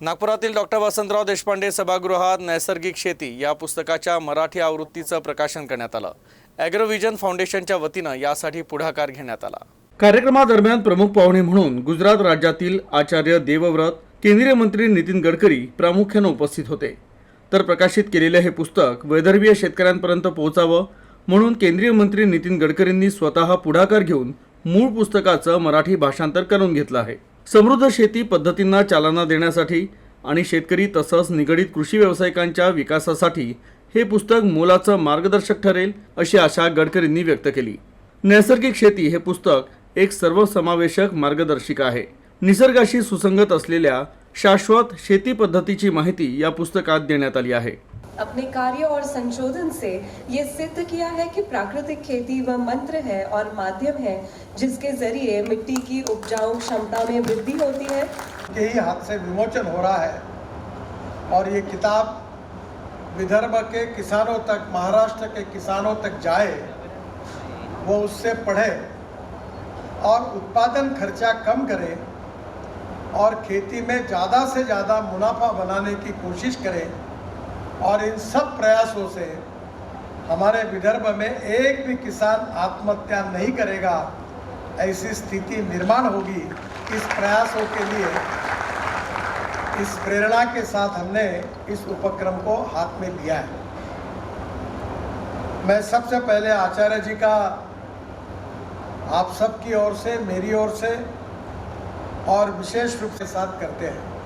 नागपुरातील डॉक्टर वसंतराव देशपांडे सभागृहात नैसर्गिक शेती या पुस्तकाच्या मराठी आवृत्तीचं प्रकाशन करण्यात आलं. ॲग्रोव्हिजन फाउंडेशनच्या वतीनं यासाठी पुढाकार घेण्यात आला. कार्यक्रमादरम्यान प्रमुख पाहुणे म्हणून गुजरात राज्यातील आचार्य देवव्रत केंद्रीय मंत्री नितीन गडकरी प्रामुख्यानं उपस्थित होते. तर प्रकाशित केलेले हे पुस्तक वैदर्भीय शेतकऱ्यांपर्यंत पोहोचावं म्हणून केंद्रीय मंत्री नितीन गडकरींनी स्वतः पुढाकार घेऊन मूळ पुस्तकाचं मराठी भाषांतर करून घेतलं आहे. समृद्ध शेती पद्धतींना चालना देण्यासाठी आणि शेतकरी तसंच निगडीत कृषी व्यावसायिकांच्या विकासासाठी हे पुस्तक मोलाचं मार्गदर्शक ठरेल अशी आशा गडकरींनी व्यक्त केली. नैसर्गिक शेती हे पुस्तक एक सर्वसमावेशक मार्गदर्शिका आहे. निसर्गाशी सुसंगत असलेल्या शाश्वत शेती पद्धतीची माहिती या पुस्तकात देण्यात आली आहे. अपने कार्य और संशोधन से ये सिद्ध किया है कि प्राकृतिक खेती वह मंत्र है और माध्यम है, जिसके ज़रिए मिट्टी की उपजाऊ क्षमता में वृद्धि होती है। के ही हाथ से विमोचन हो रहा है। और ये किताब विदर्भ के किसानों तक, महाराष्ट्र के किसानों तक जाए, वो उससे पढ़े और उत्पादन खर्चा कम करे और खेती में ज़्यादा से ज़्यादा मुनाफा बनाने की कोशिश करें और इन सब प्रयासों से हमारे विदर्भ में एक भी किसान आत्महत्या नहीं करेगा, ऐसी स्थिति निर्माण होगी। इस प्रयासों के लिए, इस प्रेरणा के साथ हमने इस उपक्रम को हाथ में लिया है। मैं सबसे पहले आचार्य जी का, आप सबकी ओर से, मेरी ओर से, और विशेष रूप से साथ करते हैं।